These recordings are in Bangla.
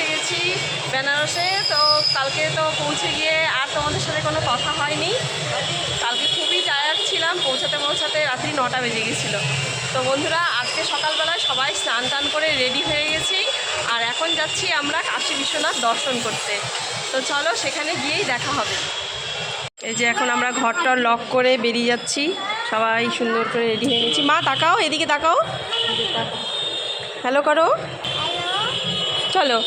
পৌঁছে গেছি বেনারসে তো কালকে তো পৌঁছে গিয়ে আর তোমাদের সাথে কোনো কথা হয়নি। কালকে খুবই টায়ার্ড ছিলাম পৌঁছাতে পৌঁছাতে রাত্রি নটা বেজে গেছিল তো বন্ধুরা আজকে সকালবেলায় সবাই স্নান টান করে রেডি হয়ে গেছি। আর এখন যাচ্ছি আমরা কাশী বিশ্বনাথ দর্শন করতে। তো চলো সেখানে গিয়েই দেখা হবে। এই যে এখন আমরা ঘরটা লক করে বেরিয়ে যাচ্ছি। সবাই সুন্দর করে রেডি হয়ে গেছি। মা তাকাও এদিকে তাকাও। হ্যালো করো। চলো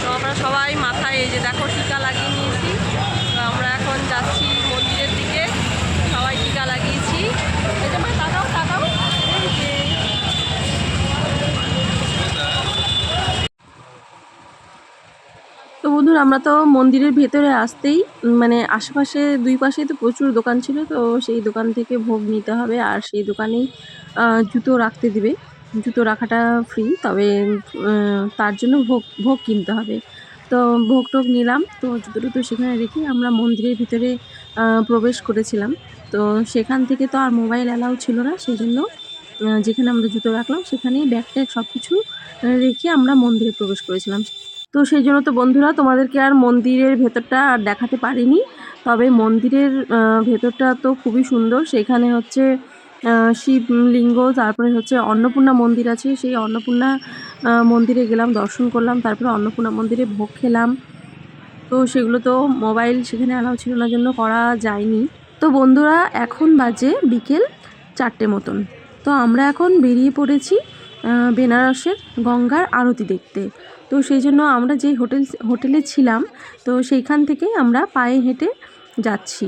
তো আমরা সবাই মাথায় এই যে দেখো টিকা লাগিয়ে নিয়েছি তো আমরা এখন যাচ্ছি মন্দিরের দিকে সবাই টিকা লাগিয়েছি এই যে মা তাকাও তাকাও এই যে তো বন্ধুরা, আমরা তো মন্দিরের ভেতরে আসতেই মানে আশেপাশে দুই পাশেই তো প্রচুর দোকান ছিল, তো সেই দোকান থেকে ভোগ নিতে হবে আর সেই দোকানেই জুতো রাখতে দিবে। জুতো রাখাটা ফ্রি তবে তার জন্য ভোগ ভোগ কিনতে হবে। তো ভোগ টোগ নিলাম, তো জুতো টুতো সেখানে রেখে আমরা মন্দিরের ভিতরে প্রবেশ করেছিলাম। তো সেখান থেকে তো আর মোবাইল অ্যালাউ ছিল না, সেই জন্য যেখানে আমরা জুতো রাখলাম, সেখানেই ব্যাগ ট্যাগ সব কিছু রেখে আমরা মন্দিরে প্রবেশ করেছিলাম। তো সেই জন্য তো বন্ধুরা তোমাদেরকে আর মন্দিরের ভেতরটা আর দেখাতে পারিনি। তবে মন্দিরের ভেতরটা তো খুবই সুন্দর। সেখানে হচ্ছে শিবলিঙ্গ তারপরে হচ্ছে অন্নপূর্ণা মন্দির আছে। সেই অন্নপূর্ণা মন্দিরে গেলাম, দর্শন করলাম, তারপরে অন্নপূর্ণা মন্দিরে ভোগ খেলাম। তো সেগুলো তো মোবাইল সেখানে অ্যালাউ ছিল না, জন্য করা যায়নি। তো বন্ধুরা, এখন বাজে বিকেল চারটে মতন। তো আমরা এখন বেরিয়ে পড়েছি বেনারসের গঙ্গার আরতি দেখতে। তো সেই জন্য আমরা যে হোটেল হোটেলে ছিলাম, তো সেইখান থেকে আমরা পায়ে হেঁটে যাচ্ছি।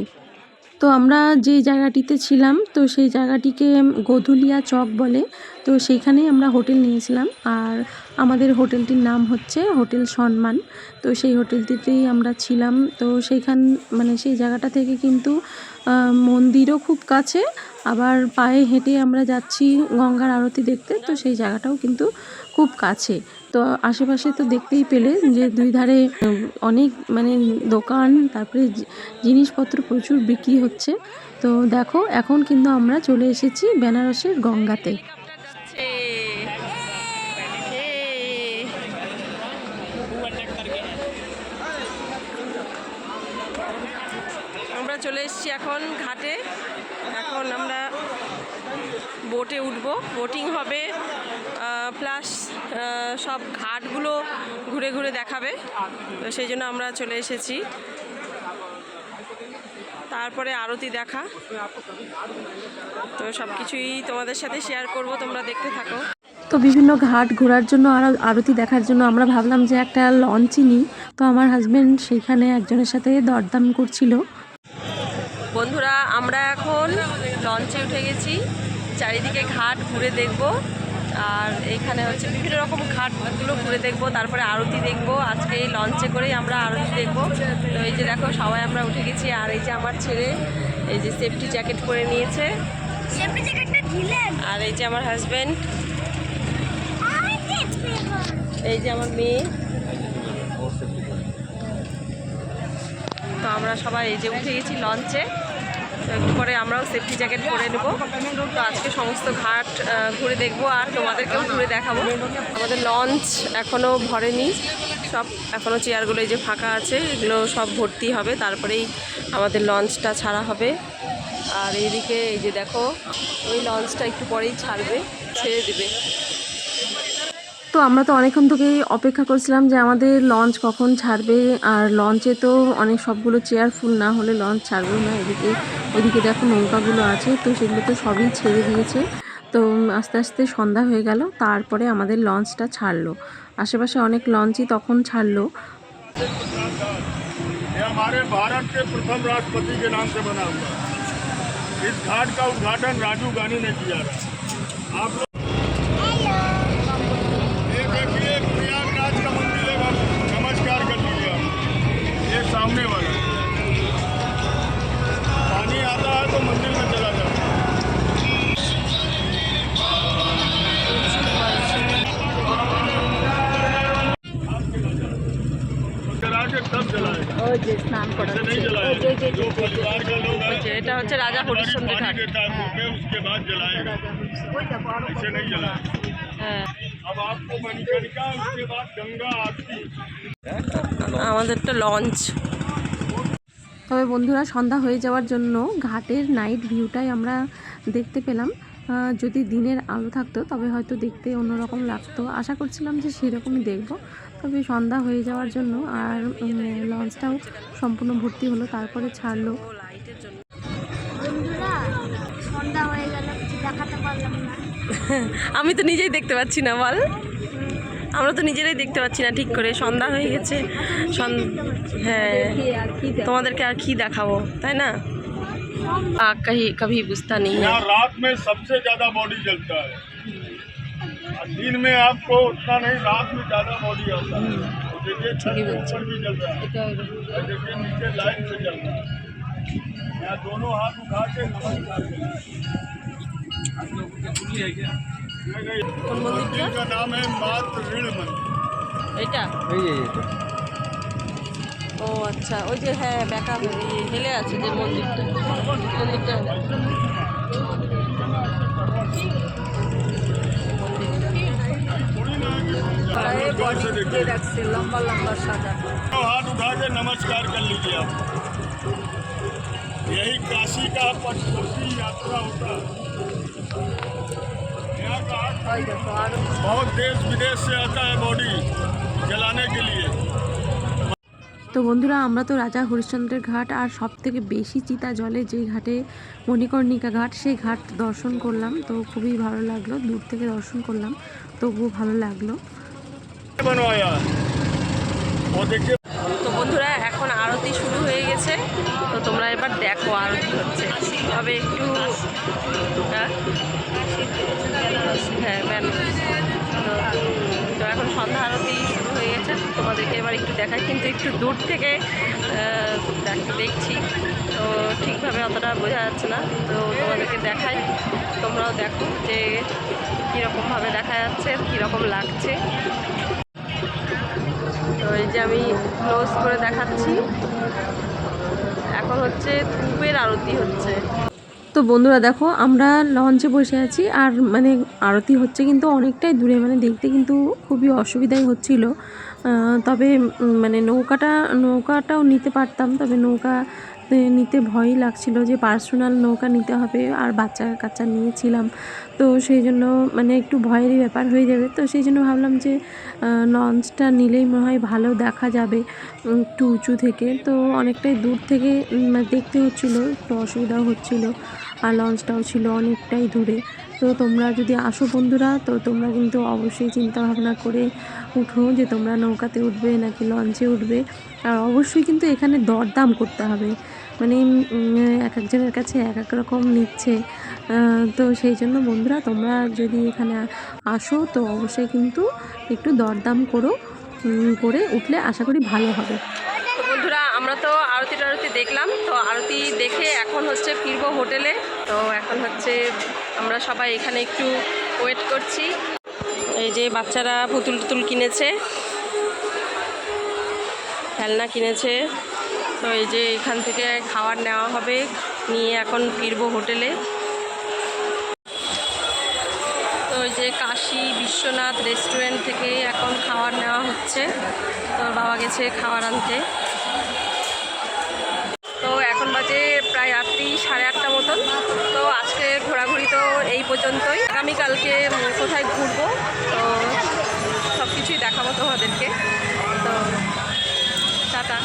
তো আমরা যে জায়গাটিতে ছিলাম, তো সেই জায়গাটিকে গোধুলিয়া চক বলে, তো সেইখানেই আমরা হোটেল নিয়েছিলাম। আর আমাদের হোটেলটির নাম হচ্ছে হোটেল সম্মান তো সেই হোটেলটিতেই আমরা ছিলাম। তো সেইখান মানে সেই জায়গাটা থেকে কিন্তু মন্দিরও খুব কাছে। আবার পায়ে হেঁটে আমরা যাচ্ছি গঙ্গার আরতি দেখতে, তো সেই জায়গাটাও কিন্তু খুব কাছে। তো আশেপাশে তো দেখতেই পেলে যে দুই ধারে অনেক মানে দোকান, তারপরে জিনিসপত্র প্রচুর বিক্রি হচ্ছে। তো দেখো, এখন কিন্তু আমরা চলে এসেছি বেনারসের গঙ্গাতে। আমরা চলে এসেছি এখন ঘাটে। এখন আমরা বোটে উঠবো। বোটিং হবে প্লাস সব ঘাটগুলো ঘুরে ঘুরে দেখাবে। তো সেই জন্য আমরা চলে এসেছি। তারপরে আরতি দেখা। তো সব কিছুই তোমাদের সাথে শেয়ার করব, তোমরা দেখতে থাকো। তো বিভিন্ন ঘাট ঘোরার জন্য আর আরতি দেখার জন্য আমরা ভাবলাম যে একটা লঞ্চই নিই তো আমার হাজব্যান্ড সেইখানে একজনের সাথে দরদাম করছিল বন্ধুরা আমরা এখন লঞ্চে উঠে গেছি। চারিদিকে ঘাট ঘুরে দেখব। আর এইখানে হচ্ছে বিভিন্ন রকম ঘাটগুলো ঘুরে দেখব। তারপরে আরতি দেখব। আজকে এই লঞ্চে করেই আমরা আরতি দেখব। তো এই যে দেখো সবাই আমরা উঠে গেছি। আর এই যে আমার ছেলে এই যে সেফটি জ্যাকেট পরে নিয়েছে। সেফটি জ্যাকেটটা দিলেন আর এই যে আমার হাজব্যান্ড এই যে আমার মেয়ে। তো আমরা সবাই এই যে উঠে গেছি লঞ্চে পরে আমরাও সেফটি জ্যাকেট পরে নেব। তো আজকে সমস্ত ঘাট ঘুরে দেখব আর তোমাদেরকেও ঘুরে দেখাবো। আমাদের লঞ্চ এখনও ভরেনি। সব এখনও চেয়ারগুলো এই যে ফাঁকা আছে, এগুলো সব ভর্তি হবে। তারপরেই আমাদের লঞ্চটা ছাড়া হবে। আর এইদিকে এই যে দেখো, ওই লঞ্চটা একটু পরেই ছাড়বে, ছেড়ে দেবে। তো আমরা তো অনেকক্ষণ থেকেই অপেক্ষা করছিলাম যে আমাদের লঞ্চ কখন ছাড়বে আর লঞ্চে তো অনেক সবগুলো চেয়ার ফুল না হলে লঞ্চ ছাড়বে না এদিকে ওইদিকে দেখো নৌকাগুলো আছে তো সেগুলো তো সবই ছেড়ে দিয়েছে তো আস্তে আস্তে সন্ধ্যা হয়ে গেল তারপরে আমাদের লঞ্চটা ছাড়লো আশেপাশে অনেক লঞ্চই তখন ছাড়লো ये हमारे भारत के प्रथम राष्ट्रपति के नाम से बना हुआ है इस घाट का उद्घाटन राजीव गांधी ने किया था आप এটা হচ্ছে হ্যাঁ। রাজা হরিশ্চন্দ্র। ঘাট আমাদের তো লঞ্চ। তবে বন্ধুরা সন্ধ্যা হয়ে যাওয়ার জন্য ঘাটের নাইট ভিউটাই আমরা দেখতে পেলাম। যদি দিনের আলো থাকতো তবে হয়তো দেখতে অন্যরকম লাগতো। আশা করছিলাম যে সেরকমই দেখব। তবে সন্ধ্যা হয়ে যাওয়ার জন্য আর উম, লঞ্চটাও সম্পূর্ণ ভর্তি হলো তারপরে ছাড়লো বন্ধুরা সন্ধ্যা হয়ে গেল কিছু দেখাতে পারলাম না আমি তো নিজেই দেখতে পাচ্ছি না বল আমরা তো নিজেরাই দেখতে পাচ্ছি না ঠিক করে সন্ধ্যা হয়ে গেছে সন- হ্যাঁ তোমাদেরকে আর কি দেখাবো তাই না আ, कहीं कभी बुझता नहीं है यहाँ रात में सबसे ज्यादा बॉडी जलता है और दिन में आपको उतना नहीं रात में ज्यादा बॉडी आता है तो देखिए छत के ऊपर भी जल रहा है और देखिए नीचे लाइन से जल रहा है यहाँ दोनों हाथ उठा के नमस्कार करें। नहीं, नहीं, কোন মন্দিরটা मंदिर का नाम है मात्र ऋण मंदिर এটা ও আচ্ছা ওই যে হ্যাঁ বেকা হয়ে হেলে আছে যে মন্দিরটা মন্দিরটা गौर से देखिए লম্বা লম্বা সাজা तो हाथ उठा के नमस्कार कर लीजिए आप यही काशी का पंचकोशी यात्रा होता है यहाँ का आठ- बहुत देश विदेश से आता है बॉडी जलाने के लिए তো বন্ধুরা আমরা তো রাজা হরিশ্চন্দ্রের ঘাট আর সব থেকে বেশি চিতা জলে যে ঘাটে মণিকর্ণিকা ঘাট সেই ঘাট দর্শন করলাম তো খুবই ভালো লাগলো দূর থেকে দর্শন করলাম তবুও ভালো লাগলো बनवाया और देखिए তো বন্ধুরা, এখন আরতি শুরু হয়ে গেছে। তো তোমরা এবার দেখো আরতি হচ্ছে। তবে একটু হ্যাঁ? হ্যাঁ তো- এখন সন্ধ্যা আরতি শুরু হয়ে গেছে। তোমাদেরকে এবার একটু দেখাই। কিন্তু একটু দূর থেকে দেখছি। তো ঠিকভাবে অতটা বোঝা যাচ্ছে না। তো তোমাদেরকে দেখাই। তোমরাও দেখো যে কীরকমভাবে দেখা যাচ্ছে, কীরকম লাগছে। তো এই যে আমি ক্লোজ করে দেখাচ্ছি। এখন হচ্ছে ধূপের আরতি হচ্ছে। তো বন্ধুরা দেখো, আমরা লঞ্চে বসে আছি, আর মানে আরতি হচ্ছে কিন্তু অনেকটাই দূরে মানে দেখতে কিন্তু খুবই অসুবিধাই হচ্ছিল। তবে মানে নৌকাটা, নৌকাটাও নিতে পারতাম, তবে নৌকা নিতে ভয়ই লাগছিল যে পার্সোনাল নৌকা নিতে হবে আর বাচ্চা কাচ্চা নিয়েছিলাম। তো সেই জন্য মানে একটু ভয়েরই ব্যাপার হয়ে যাবে। তো সেই জন্য ভাবলাম যে লঞ্চটা নিলেই মনে হয় ভালো দেখা যাবে একটু উঁচু থেকে। তো অনেকটাই দূর থেকে মানে দেখতে হচ্ছিল, একটু অসুবিধাও হচ্ছিল। আর লঞ্চটাও ছিল অনেকটাই দূরে। তো তোমরা যদি আসো বন্ধুরা, তো তোমরা কিন্তু অবশ্যই চিন্তা ভাবনা করে উঠো যে তোমরা নৌকাতে উঠবে নাকি লঞ্চে উঠবে। আর অবশ্যই কিন্তু এখানে দরদাম করতে হবে। মানে এক একজনের কাছে এক এক রকম নিচ্ছে। তো সেই জন্য বন্ধুরা, তোমরা যদি এখানে আসো, তো অবশ্যই কিন্তু একটু দরদাম করো করে উঠলে আশা করি ভালো হবে। বন্ধুরা, আমরা তো আরতি টারতি দেখলাম। তো আরতি দেখে এখন হচ্ছে ফিরবো হোটেলে। তো এখন হচ্ছে আমরা সবাই এখানে একটু ওয়েট করছি। এই যে বাচ্চারা পুতুল টুতুল কিনেছে। খেলনা কিনেছে। তো এই যে এখান থেকে খাবার নেওয়া হবে। নিয়ে এখন ফিরবো হোটেলে। তো এই যে কাশি বিশ্বনাথ রেস্টুরেন্ট থেকে এখন খাবার নেওয়া হচ্ছে। তো বাবা গেছে খাবার আনতে। বাজে প্রায় রাত্রি সাড়ে আটটা মতন। তো আজকে ঘোরাঘুরি তো এই পর্যন্তই। আগামীকালকে কোথায় ঘুরবো? তো সব কিছুই দেখাবো তোমাদেরকে। তো টাটা।